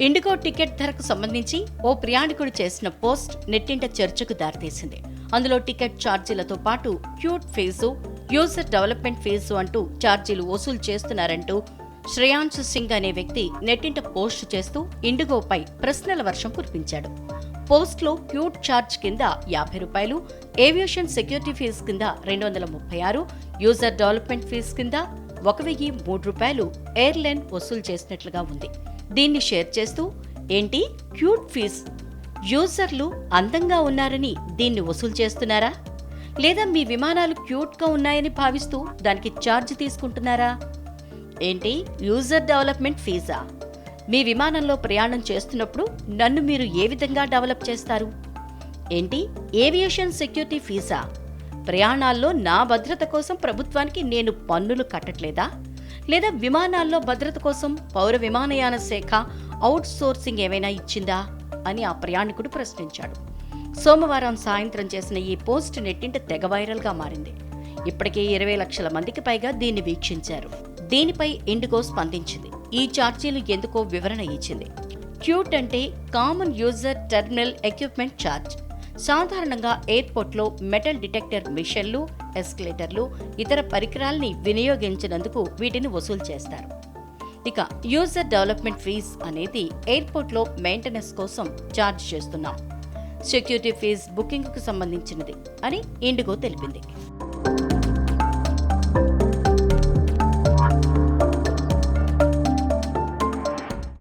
IndiGo ticket ధరకు సంబంధించి ఓ ప్రయాణికుడు చేసిన పోస్ట్ నెట్టింట చర్చకు దారితీసింది. అందులో టికెట్ ఛార్జీలతో పాటు CUTE fee user development fee అంటూ ఛార్జీలు వసూలు చేస్తున్నారంటూ శ్రేయాంశ్ సింగ్ అనే వ్యక్తి నెట్టింట పోస్ట్ చేస్తూ ఇండిగోపై ప్రశ్నల వర్షం కురిపించాడు. పోస్ట్లో క్యూట్ ఛార్జ్ కింద యాభై రూపాయలు ఏవియేషన్ సెక్యూరిటీ ఫీజు కింద రెండు వందల ముప్పై ఆరు యూజర్ డెవలప్మెంట్ ఫీజు కింద ఒక వెయ్యి మూడు రూపాయలు ఎయిర్లైన్ వసూలు చేసినట్లుగా ఉంది. దీన్ని షేర్ చేస్తూ ఏంటి? క్యూట్ ఫీజ్ యూజర్లు అందంగా ఉన్నారని దీన్ని వసూలు చేస్తున్నారా? లేదా మీ విమానాలు క్యూట్గా ఉన్నాయని భావిస్తూ దానికి ఛార్జ్ తీసుకుంటున్నారా? ఏంటి? User development ఫీజా? మీ విమానంలో ప్రయాణం చేస్తున్నప్పుడు నన్ను మీరు ఏ విధంగా డెవలప్ చేస్తారు? ఏంటి? ఏవియేషన్ సెక్యూరిటీ ఫీజా? ప్రయాణాల్లో నా భద్రత కోసం ప్రభుత్వానికి నేను పన్నులు కట్టట్లేదా? లేదా విమానాల్లో భద్రత కోసం పౌర విమానయాన శాఖ అవుట్ సోర్సింగ్ ఏమైనా ఇచ్చిందా అని ఆ ప్రయాణికుడు ప్రశ్నించాడు. సోమవారం సాయంత్రం చేసిన ఈ పోస్ట్ నెట్టింట తెగ వైరల్గా మారింది. ఇప్పటికే ఇరవై లక్షల మందికి పైగా దీన్ని వీక్షించారు. దీనిపై ఇండిగో స్పందించింది. ఈ ఛార్జీలు ఎందుకో వివరణ ఇచ్చింది. క్యూట్ అంటే common user terminal equipment charge. సాధారణంగా ఎయిర్పోర్ట్లో మెటల్ డిటెక్టర్ మిషన్లు ఎస్కలేటర్లు ఇతర పరికరాల్ని వినియోగించినందుకు వీటిని వసూలు చేస్తారు. ఇక యూజర్ డెవలప్మెంట్ ఫీజ్ అనేది ఎయిర్పోర్ట్లో మెయింటెనెన్స్ కోసం ఛార్జ్ చేస్తున్నాం. సెక్యూరిటీ ఫీజ్ బుకింగ్కు సంబంధించినది అని ఇండిగో తెలిపింది.